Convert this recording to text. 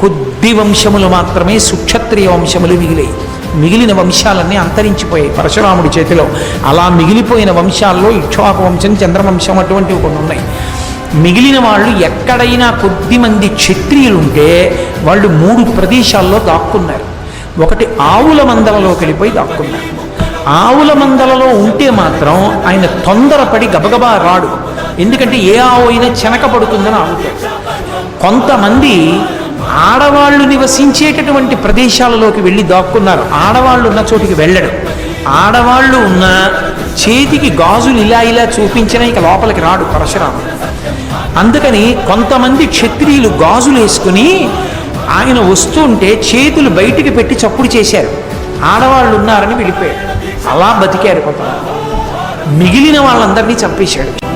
కొద్ది వంశములు మాత్రమే సుక్షత్రియ వంశములు మిగిలాయి. మిగిలిన వంశాలన్నీ అంతరించిపోయాయి. పరశురాముడి చేతిలో అలా మిగిలిపోయిన వంశాల్లో ఇక్ష్వాకు వంశం చంద్రవంశం అటువంటివి కొన్ని ఉన్నాయి. మిగిలిన వాళ్ళు ఎక్కడైనా కొద్దిమంది క్షత్రియులుంటే వాళ్ళు మూడు ప్రదేశాల్లో దాక్కున్నారు. ఒకటి ఆవుల మందలలోకి వెళ్ళిపోయి దాక్కున్నారు. ఆవుల మందలలో ఉంటే మాత్రం ఆయన తొందరపడి గబగబా రాడు. ఎందుకంటే ఏ ఆవు అయినా చెనక పడుతుందని ఆగుతాడు. కొంతమంది ఆడవాళ్ళు నివసించేటటువంటి ప్రదేశాలలోకి వెళ్ళి దాక్కున్నారు. ఆడవాళ్ళు ఉన్న చోటికి వెళ్ళడు. ఆడవాళ్ళు ఉన్న చేతికి గాజులు ఇలా ఇలా చూపించిన ఇక లోపలికి రాడు పరశురాముడు. అందుకని కొంతమంది క్షత్రియులు గాజులు వేసుకుని ఆయన వస్తుంటే చేతులు బయటికి పెట్టి చప్పుడు చేశారు. ఆడవాళ్ళు ఉన్నారని వెళ్ళిపోయారు అలా బతికారు కొంతమంది. మిగిలిన వాళ్ళందరినీ చంపేశాడు.